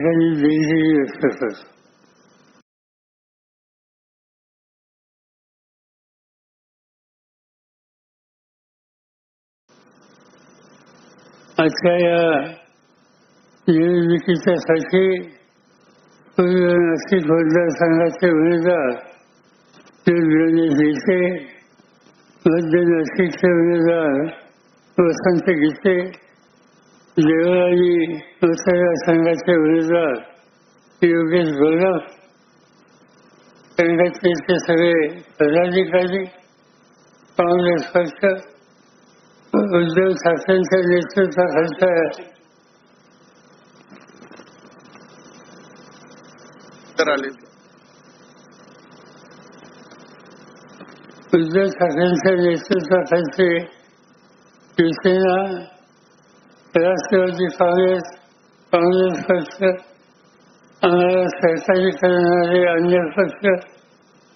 त्यांनी दिलेली असतात आजच्या या निवडणुकीच्यासाठी नाशिक मतदारसंघाचे उमेदवार गीते मध्य नाशिकचे उमेदवार वसंत गीते देवळाली मतदारसंघाचे उमेदवार योगेश संघाचे ते सगळे पदाधिकारी काँग्रेस पक्ष उद्धव ठाकरेंच्या नेतृत्वाखालचा उद्धव ठाकरेंच्या नेतृत्वाखालचे शिवसेना राष्ट्रवादी काँग्रेस काँग्रेस पक्ष आम्हाला सहकार्य करणारे अन्य पक्ष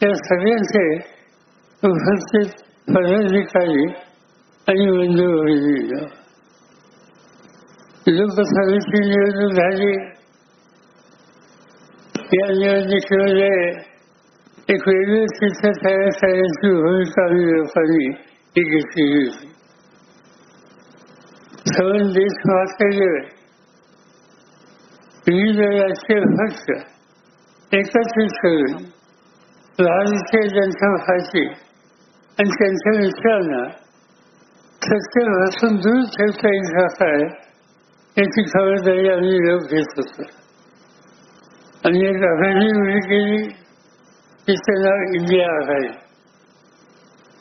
या सगळ्यांचे उपस्थित पदाधिकारी आणि बंधू भगिनी लोकसभेची निवडणूक झाली या निवडणुकीमध्ये एक वेगळी चित्र तयार करण्याची भूमिका आम्ही लोकांनी घेतलेली होती सवन देश वाचलेले विविध राजकीय पक्ष एकत्रित करून भारतीय जनता पार्टी आणि त्यांच्या मित्रांना सत्तेपासून दूर ठेवता येईल का काय याची खबरदारी आम्ही लोक घेत होतो आणि एक आघाडी उभी केली तिचं नाव इंडिया आघाडी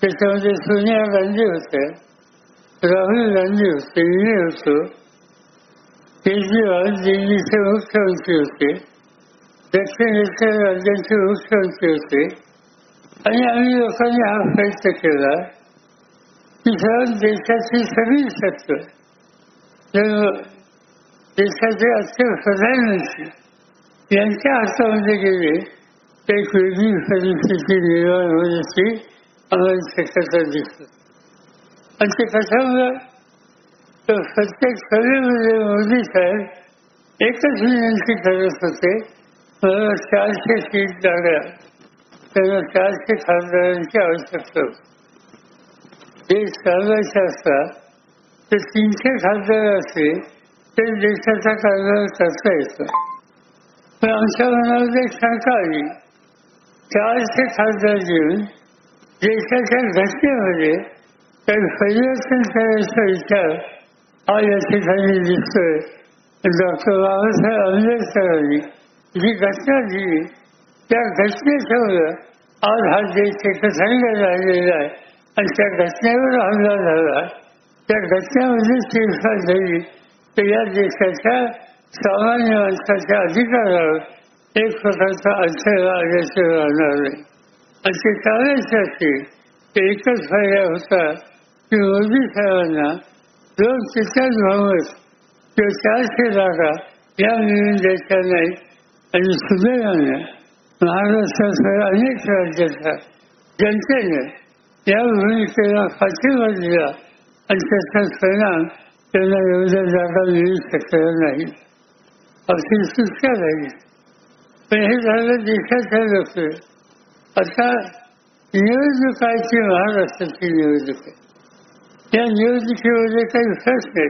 त्याच्यामध्ये सोनिया गांधी होत्या राहुल गांधी होते मी होतो केजरीवाल दिल्लीचे मुख्यमंत्री होते दक्षिणेच्या राज्यांचे मुख्यमंत्री होते आणि आम्ही लोकांनी हा प्रयत्न केला की सर्व देशाची सगळी सत्व देशाचे आजचे प्रधानमंत्री यांच्या हातामध्ये गेले एक वेगळी परिस्थिती निर्माण होण्याची आम्हाला शक्यता दिसत आणि ते कसं तर प्रत्येक सभेमध्ये मोदी साहेब एकच विनंती करत होते मला चारशे सीट जागा त्यांना चारशे खासदारांची आवश्यकता होती देश चालवायचे असतात तर तीनशे खासदार असले ते देशाचा कारभार करता येतो पण आमच्या मनामध्ये शंका आली चारशे खासदार घेऊन देशाच्या घटनेमध्ये काही परिवर्तन करायचा विचार हा या ठिकाणी दिसतोय डॉक्टर बाबासाहेब आंबेडकरांनी जी घटना दिली त्या घटनेसमोर आज हा देश एकसंघ राहिलेला आहे आणि त्या घटनेवर हल्ला झाला त्या घटनेमध्ये फेरफार झाली तर या देशाच्या सामान्य माणसाच्या अधिकारावर एक प्रकारचा अडथळा आल्याचे राहणार नाही आणि ते टाळायसाठी एकच फायदा होता की मोदी साहेबांना दोन तिथेच भावत किंवा चारशे जागा या मिळून द्यायच्या नाही आणि सुदैवानं महाराष्ट्रासह अनेक राज्याच्या जनतेने या भूमिकेला पाठिंबा दिला आणि त्याचा परिणाम त्यांना एवढ्या जागा मिळू शकल्या नाही अशी सुटका झाली पण हे झालं देशाच्या लोक आता निवडणुकाची महाराष्ट्राची निवडणूक आहे या निवडणुकीमध्ये काही प्रश्न नाही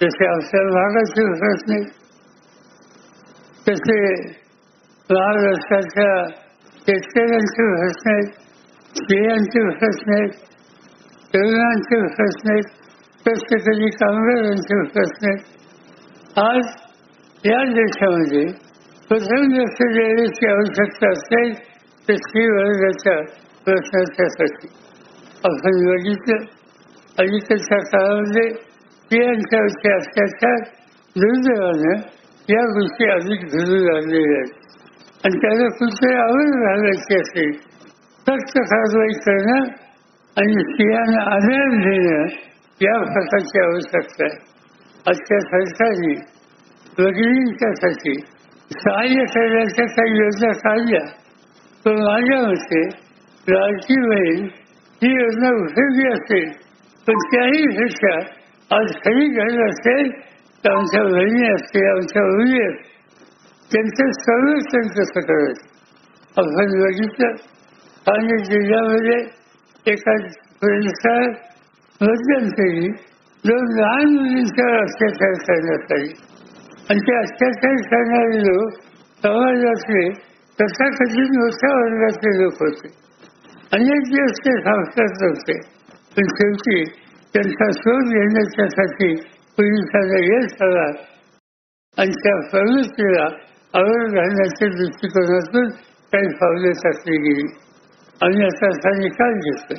जसे आपल्या भागाचे प्रश्न नाही तसे महाराष्ट्राच्या शेतकऱ्यांचे प्रश्न आहेत स्त्रियांचे प्रश्न आहेत तरुणांचे प्रश्न आहेत तसे कधी कामगारांचे प्रश्न आहेत आज या देशामध्ये प्रथम जास्त देण्याची आवश्यकता असेल तर स्त्री वर्गाच्या प्रश्नाच्यासाठी आपण बघितलं अलीकडच्या काळामध्ये स्त्रियांच्यावरचे अत्याचार दुर्दैवानं या गोष्टी अधिक धरू लागलेल्या आहेत आणि त्याला कुठे आवड घालायची असेल सक्त कारवाई करणं आणि स्त्रियांना आधार देणं या प्रकारची आवश्यकता आहे आजच्या सरकारने भगिनींच्यासाठी सहाय्य करण्याच्या काही योजना काढल्या पण माझ्या मते लाडकी बहीण ही योजना उपयोगी असेल पण त्याही आज खरी गरज असेल तर आमच्या बहिणी असतील आमच्या मुली त्यांचं सर्व त्यांचं सकाळ आपण बघितलं ठाणे जिल्ह्यामध्ये एका परिसरात मध्यंतरी दोन लहान मुलींच्यावर अत्याचार करण्यात आले आणि ते अत्याचार करणारे लोक समाजातले तथाकथित मोठ्या वर्गाचे लोक होते अनेक दिवस ते संस्कृत होते पण शेवटी त्यांचा शोध घेण्याच्यासाठी पोलिसांना यश आला आणि त्या प्रवृत्तीला आवड घालण्याच्या दृष्टिकोनातून काही पावले टाकली गेली आणि आता असा निकाल घेतोय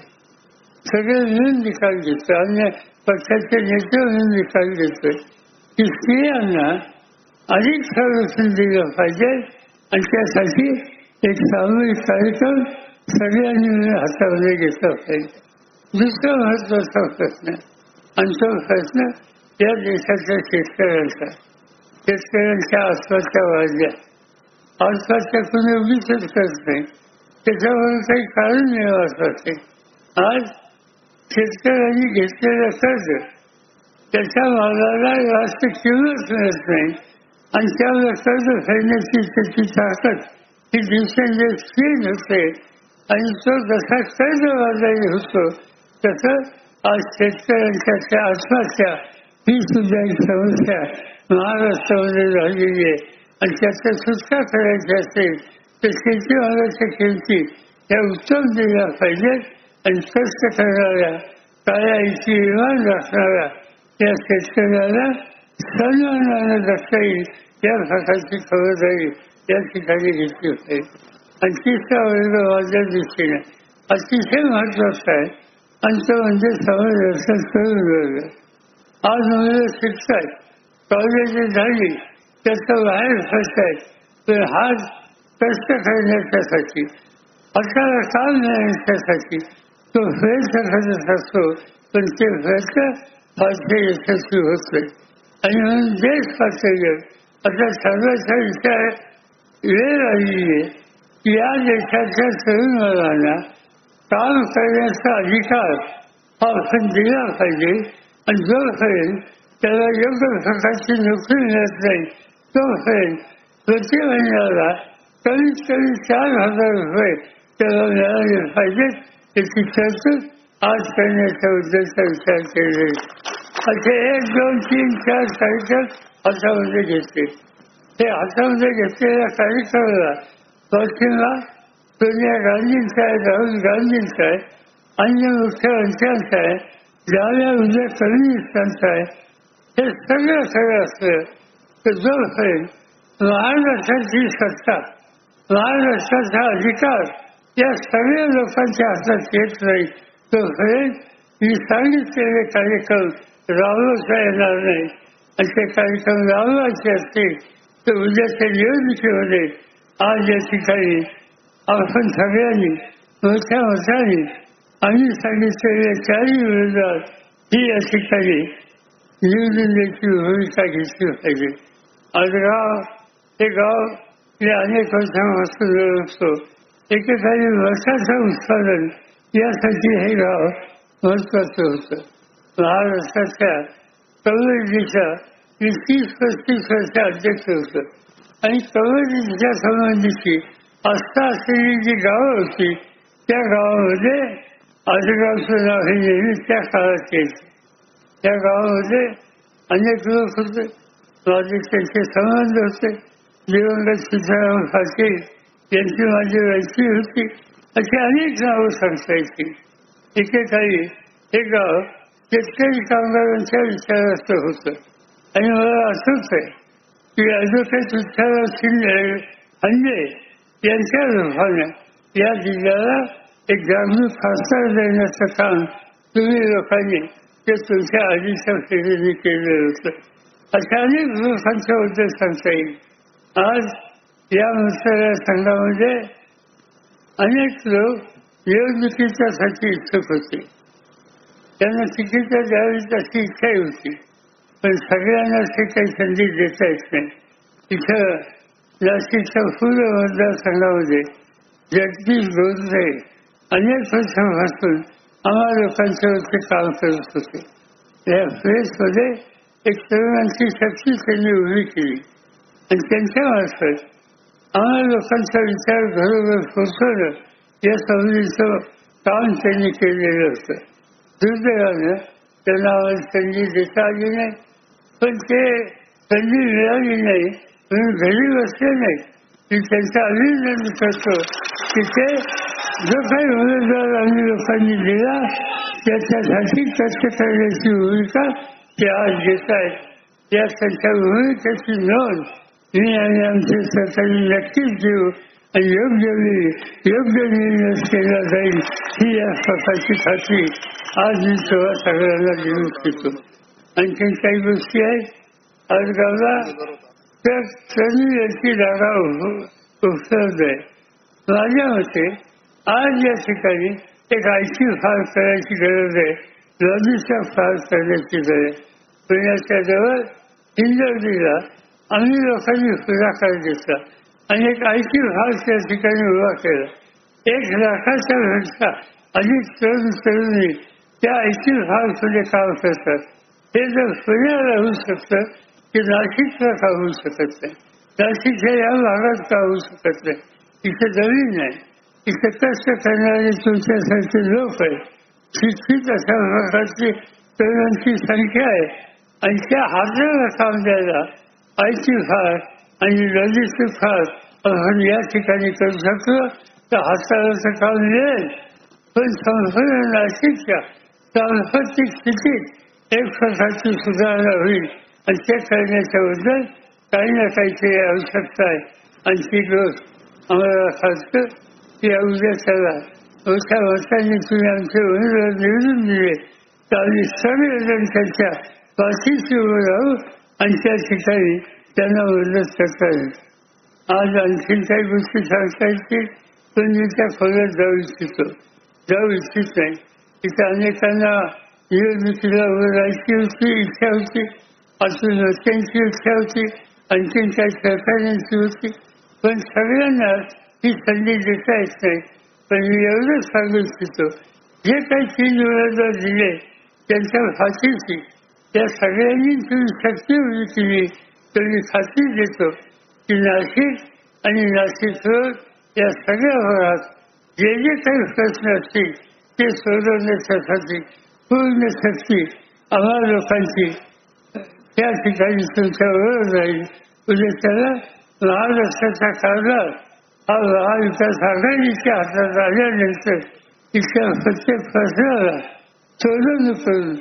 सगळे मिळून निकाल घेतोय अन्य पक्षाचे नेते म्हणून निकाल घेतोय की स्त्रियांना अधिक संरक्षण दिलं पाहिजे आणि त्यासाठी एक सामूहिक कार्यक्रम सगळ्यांनी हातामध्ये घेतला पाहिजे दुसरा महत्त्वाचा प्रश्न आणि प्रश्न या देशाच्या शेतकऱ्यांचा शेतकऱ्यांच्या आसपासच्या वाढल्या आसपासच्या कुणी उगीच करत नाही त्याच्यावर काही कारण नाही असते आज शेतकऱ्यांनी घेतलेलं कर्ज त्याच्या मालाला जास्त किंमत मिळत नाही आणि त्यावर कर्ज फेडण्याची त्याची ताकद ही दिवसेंदिवस क्षीण होते आणि तो जसा कर्ज वाजायला होतो तसं आज शेतकऱ्यांच्या त्या आत्महत्या ही सुद्धा एक समस्या महाराष्ट्रामध्ये झालेली आहे आणि त्याचं सुटका करायची असेल तर शेतीमालाच्या किमती या उत्तम दिल्या पाहिजेत आणि कष्ट करणाऱ्या काळ्या इची इमान राखणाऱ्या या शेतकऱ्याला सन्मानानं जगता येईल या प्रकारची खबरदारी या ठिकाणी घेतली पाहिजे आणि तिसरा वर्ग माझ्या दृष्टीने अतिशय महत्त्वाचा आहे आणि तो म्हणजे समजदर्शन करून वर्ग आज मुलं शिकतात कॉलेज झाली त्याचं बाहेर पडतायत तर हाच कष्ट करण्याच्यासाठी हाताला काम मिळण्याच्यासाठी तो प्रयत्न करत असतो. पण ते प्रयत्न फारसे यशस्वी होत नाही. आणि म्हणून देश पातळीवर आता सर्वांचा विचार वेळ आलेली आहे. की या देशाच्या तरुण मुलांना काम करण्याचा अधिकार हा आपण दिला पाहिजे. आणि जो जोपर्यंत त्याला योग्य प्रकारची नोकरी मिळत नाही तोपर्यंत प्रति महिन्याला कमीत कमी चार हजार रुपये त्याला मिळाले पाहिजेत त्याची तरतूद आज करण्याच्या उद्देशाचा विचार केले असे एक दोन तीन चार कार्यक्रम हातामध्ये घेतले. ते हातामध्ये घेतलेल्या कार्यक्रमाला पश्चिमला सोनिया गांधींचा आहे राहुल गांधींचा आहे अन्य मुख्यमंत्र्यांचा आहे डाव्या उद्या कम्युनिस्टांचा आहे हे सगळं सगळं असलं तर जोपर्यंत महाराष्ट्राची सत्ता महाराष्ट्राचा अधिकार या सगळ्या लोकांच्या हातात येत नाही तोपर्यंत मी सांगितलेले कार्यक्रम राबवता येणार नाही आणि ते कार्यक्रम राबवायचे असतील तर उद्याच्या निवडणुकीमध्ये आज या ठिकाणी आपण सगळ्यांनी मोठ्या मताने आम्ही सांगितलेल्या चारही विरोधात ही या ठिकाणी निवडणुकीची भूमिका घेतली पाहिजे. आज गाव हे गाव हे अनेक वर्षांपासून असतो एकेकाळी वर्षाचं उत्पादन यासाठी हे गाव महत्वाचं होतं. महाराष्ट्राच्या कवरेजीच्या मी तीस पस्तीस वर्ष अध्यक्ष होतं. आणि कवरेजीच्या संबंधीची आस्था असलेली जी गावं होती त्या गावामध्ये आजगावचं नाव हे नेहमी त्या काळात यायचं त्या गावामध्ये अनेक लोक होते माझे त्यांचे संबंध होते दिवंगत सीताराम पाटील यांची माझी वैशी होती अशी अनेक नावं सांगता येतील एकेकाळी हे गाव शेतकरी कामगारांच्या विचाराचं होतं आणि मला असंच आहे की ॲडव्होकेट विठ्ठलराव शिंदे म्हणजे यांच्या रूपानं या जिल्ह्याला एक जागृत खासदार देण्याचं काम तुम्ही लोकांनी ते तुमच्या आधीच्या पिढीने केलेलं होतं अशा अनेक लोकांच्याबद्दल सांगता येईल आज या मतदारसंघामध्ये अनेक लोक निवडणुकीच्यासाठी इच्छुक होते त्यांना तिकीट द्यावी अशी इच्छाही होती पण सगळ्यांना ते काही संधी देता येत नाही इथं नाशिकच्या फुलं मतदारसंघामध्ये जगदीश गोंदे अनेक वर्षांपासून आम्हा लोकांच्यावरती काम करत होते या प्रेसमध्ये एक तरुणांची शक्ती त्यांनी उभी केली आणि त्यांच्या मार्फत आम्हाला लोकांचा विचार घरोघर पोचवणं या संधीचं काम त्यांनी केलेलं होतं दुर्दैवानं त्यांना आम्हाला संधी देता आली नाही पण ते संधी मिळाली नाही म्हणून गरीब असले नाही मी त्यांचं अभिनंदन करतो की ते जो काही उमेदवार आम्ही लोकांनी दिला त्याच्यासाठी कष्ट करण्याची भूमिका ते आज घेत आहेत या त्यांच्या भूमिकेची नोंद मी आणि आमचे सरकारी नक्कीच देऊ आणि योग्य वेळी योग्य निर्णय केला जाईल ही या स्वतःची खात्री आज मी तेव्हा सगळ्यांना देऊ इच्छितो आणखी काही गोष्टी आहेत आज गावला तर त्यांनी याची जागा उपलब्ध आहे माझ्या मते आज या ठिकाणी एक आयची फार करायची गरज आहे लॉजिस्टिक फार करण्याची गरज पुण्याच्या जवळ इंदर्दीला आम्ही लोकांनी पुढाकार घेतला आणि एक आयची फार त्या ठिकाणी उभा केला एक लाखाच्या घटका अधिक तरुण तरुणी त्या आयची फार पुढे काम करतात हे जर पुण्याला होऊ शकतं की नाशिकला का होऊ शकत नाही नाशिकच्या या भागात का होऊ शकत नाही तिथे जमीन नाही तिथे कष्ट करणारे तुमच्यासारखे लोक आहेत शिक्षित अशा प्रकारची तरुणांची संख्या आहे. आणि त्या हाताला काम द्यायला आयची फार आणि नदीची फार आपण या ठिकाणी करू शकलो तर हाताळाचं काम मिळेल. पण संपूर्ण नाशिकच्या सांस्कृतिक स्थितीत एक प्रकारची सुधारणा होईल. आणि ते करण्याच्या बद्दल काही ना काहीतरी आवश्यकता आहे आणि ती गोष्ट आम्हाला खासकर की उद्या चला मोठ्या वर्षांनी तुम्ही आमचे उमेदवार निवडून दिले तर आम्ही सगळेजण त्यांच्या पाठीशी उभं राहू आणि त्या ठिकाणी त्यांना मदत करता येईल आज आणखीन काही गोष्टी सांगता येतील पण मी त्या खोल्यात जाऊ इच्छितो जाऊ इच्छित नाही तिथे अनेकांना निवडणुकीला उभं राहायची होती इच्छा होती अजून लोकांची इच्छा होती आणखीन काही सहकार्यांची होती. पण सगळ्यांना ही संधी देता येत नाही. पण मी एवढंच सांगू इच्छितो जे काही तीन उमेदवार दिले त्यांच्या फाशीची त्या सगळ्यांनी तुम्ही शक्ती उभी केली तर मी खात्री देतो की नाशिक आणि नाशिक रोड या सगळ्या भागात जे जे काही प्रश्न असतील ते सोडवण्यासाठी पूर्ण शक्ती आम्हा लोकांची त्या ठिकाणी तुमच्या वेळ जाईल म्हणजे त्याला लहान महाराष्ट्राचा कारभार हा लहान महाविकास आघाडीच्या हातात आल्यानंतर तिच्या प्रत्येक प्रश्नाला सोडवणूक करून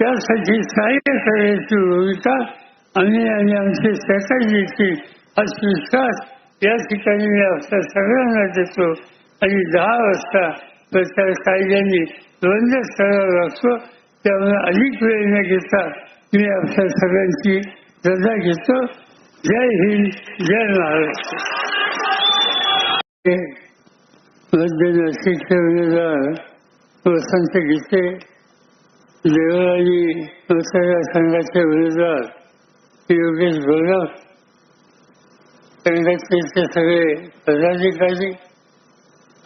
त्यासाठी सहाय्य करण्याची भूमिका आम्ही आणि आमचे सहकारी हाच विश्वास या ठिकाणी मी आपल्या सगळ्यांना देतो आणि दहा वाजता प्रचार कायद्याने बंद करावा लागतो त्यामुळे अधिक वेळ न घेता मी आपल्या सगळ्यांची रजा घेतो. जय हिंद जय महाराष्ट्र मध्य नाशिकचे उमेदवार वसंत गीते देवराजी मतदारसंघाचे उमेदवार योगेश गोरव संघटनेचे सगळे पदाधिकारी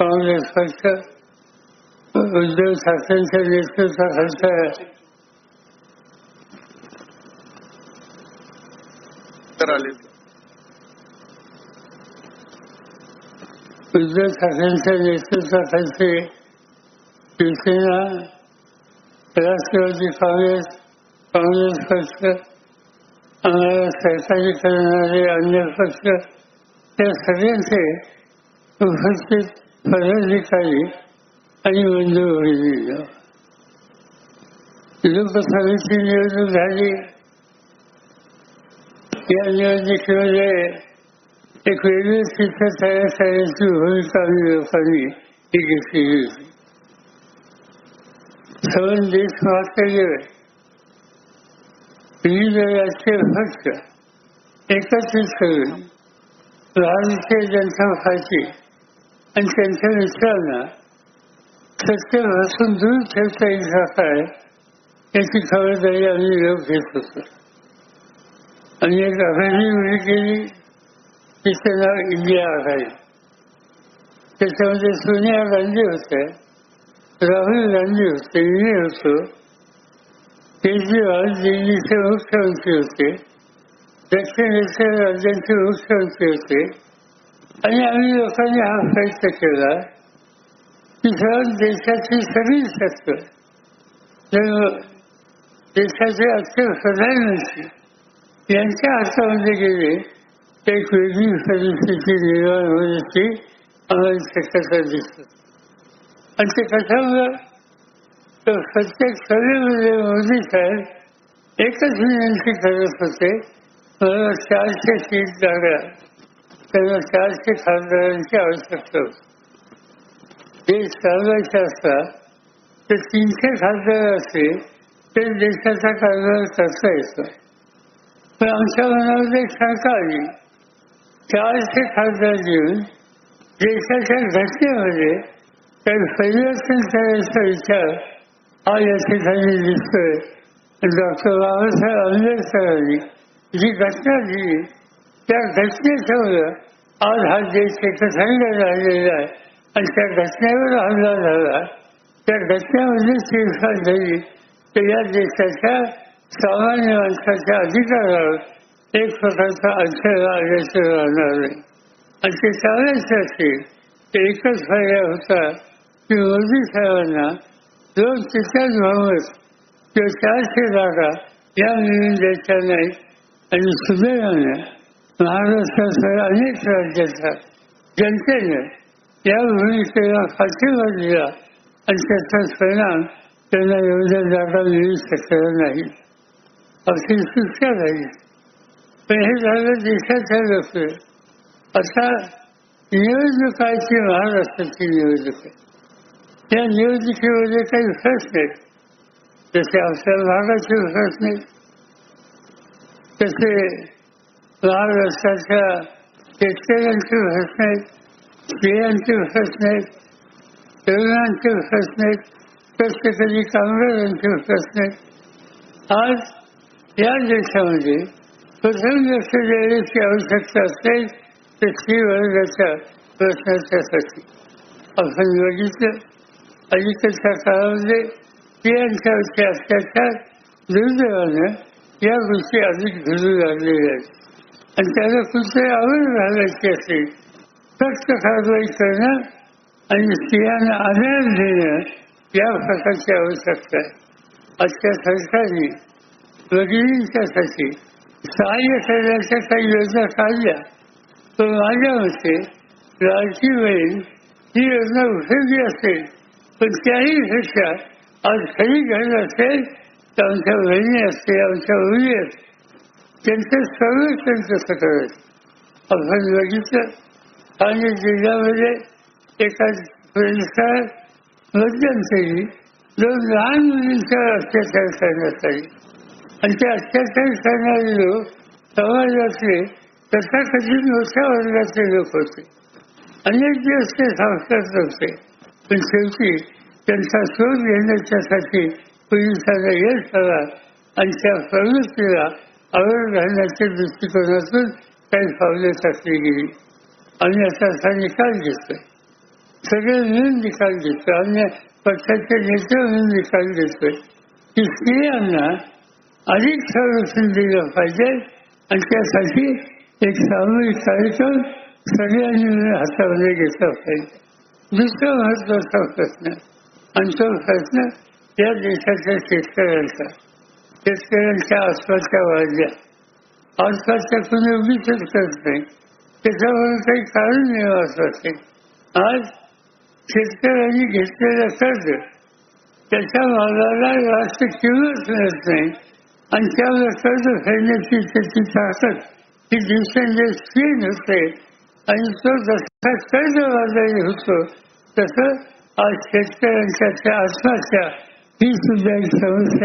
काँग्रेस पक्ष उद्धव ठाकरेंच्या नेतृत्वाखालचा उद्धव ठाकरेंच्या नेतृत्वाखालचे शिवसेना राष्ट्रवादी काँग्रेस काँग्रेस पक्ष आम्हाला सहकारी करणारे अन्य पक्ष त्या सगळ्यांचे उपस्थित पदाधिकारी आणि बंधू भगिनी लोकसभेची निवडणूक झाली. या निवडणुकीमध्ये एक वेगळी चित्र तयार करण्याची भूमिका आम्ही लोकांनी ही घेतलेली होती सवन देश महात्मा गेले विविध राजकीय पक्ष एकत्रित करून भारतीय जनता पार्टी आणि त्यांच्या मित्रांना दूर ठेवता येईल काय याची खबरदारी आम्ही लोक घेत होतो आणि एक आघाडी उभी केली तिचं नाव इंडिया आघाडी त्याच्यामध्ये सोनिया गांधी होत्या राहुल गांधी होते मी होतो केजरीवाल दिल्लीचे मुख्यमंत्री होते दक्षिणेच्या राज्यांचे मुख्यमंत्री होते आणि आम्ही लोकांनी हा प्रयत्न केला की सर देशाची सगळी सत्ता देशाचे अक्षर प्रधानमंत्री यांच्या हातामध्ये गेले एक वेगळी परिस्थिती निर्माण होण्याची आम्हाला शक्यता दिसत आणि ते कशामुळं तर प्रत्येक सभेमध्ये मोदी साहेब एकच विनंती करत होते मला चारशे सीट जागा त्यांना चारशे खासदारांची आवश्यकता होती देश चालवायचे असता तर तीनशे खासदार असते तर देशाचा कारभार करता येतो पण आमच्या मनामध्ये एक शंका आली चारशे खासदार देऊन देशाच्या घटनेमध्ये काही परिवर्तन करायचा विचार हा या ठिकाणी दिसतोय डॉक्टर बाबासाहेब आंबेडकरांनी जी घटना दिली त्या घटनेसमोर आज हा देश एकसंग राहिलेला आहे आणि त्या घटनेवर हल्ला झाला त्या घटनेमध्ये शिरफार झाली तर या देशाच्या सामान्य माणसाच्या अधिकारावर एक प्रकारचा अडथळा आल्याचं राहणार नाही आणि ते चालायचं एकच फायदा होता की मोदी साहेबांना दोन तिथेच भावत किंवा चारशे जागा या मिळून द्यायच्या नाही. आणि सुदैवाने महाराष्ट्रासह अनेक राज्याच्या जनतेने या भूमिकेला पाठिंबा दिला आणि त्याचा परिणाम त्यांना एवढ्या जागा मिळू शकल्या नाही. अशी शिक्षा झाली पण हे झालं देशाच्या लोक आता निवडणुकाची महाराष्ट्राची निवडणूक आहे त्या निवडणुकीमध्ये काही प्रश्न नाही जसे आमच्या भागाचे प्रश्न नाही तसे महाराष्ट्राच्या शेतकऱ्यांचे प्रश्न नाहीत स्त्रियांचे प्रश्न नाहीत तरुणांचे प्रश्न नाहीत कसे कधी कामगारांचे प्रश्न नाहीत आज या देशामध्ये प्रथम लक्ष देण्याची आवश्यकता असेल तर स्त्री वर्गाच्या प्रश्नाच्यासाठी आपण बघितलं अलीकडच्या काळामध्ये स्त्रियांच्यावरचे अत्याचार दुर्दैवानं या गोष्टी अधिक घडू लागलेल्या आहेत आणि त्याला कुठे आवड घालायची असेल सक्त कारवाई करणं आणि स्त्रियांना आधार देणं या प्रकारची आवश्यकता आहे आजच्या सरकारने भगिनींच्यासाठी सहाय्य करण्याच्या काही योजना काढल्या. तर माझ्या मते लाडकी बहीण ही योजना उपयोगी असेल. पण त्याही पेक्षा आज खरी गरज असेल तर आमच्या बहिणी असते आमच्या मुली असते. त्यांचं सर्व कसं करायचं आपण बघितलं ठाणे जिल्ह्यामध्ये एका परिसरात मध्यंतरी दोन लहान मुलींच्यावर अत्याचार करण्यात आली. आणि ते अत्याचार करणारे लोक समाजातले तथाकथित मोठ्या वर्गाचे लोक होते अनेक दिवस ते संस्कार नव्हते पण शेवटी त्यांचा शोध घेण्याच्यासाठी पोलिसांना यश आला आणि त्या प्रवृत्तीला आवड घालण्याच्या दृष्टिकोनातून काही पावले टाकली गेली आणि आता असा निकाल घेतोय सगळे मिळून निकाल घेतोय अन्य पक्षाचे नेते म्हणून निकाल घेतोय की स्त्रियांना अधिक संरक्षण दिलं पाहिजे आणि त्यासाठी एक सामूहिक कार्यक्रम सगळ्यांनी हातामध्ये घेतला पाहिजे दुसरा महत्त्वाचा प्रश्न आणि तो प्रश्न या देशाच्या शेतकऱ्यांचा शेतकऱ्यांच्या आसपासच्या वाढल्या आसपासच्या कुणी उभीच करत नाही त्याच्यावर काही कारण मिळवायचं असेल आज शेतकऱ्यांनी घेतलेलं कर्ज त्याच्या मालाला राष्ट्र किंमत मिळत नाही आणि त्यावर कर्ज फेडण्याची त्याची ताकद ही दिवसेंदिवस क्षीण होते आणि तो जसा कर्ज बाजारी होतो तसं आज शेतकऱ्यांच्या त्या आत्महत्या ही सुद्धा एक समस्या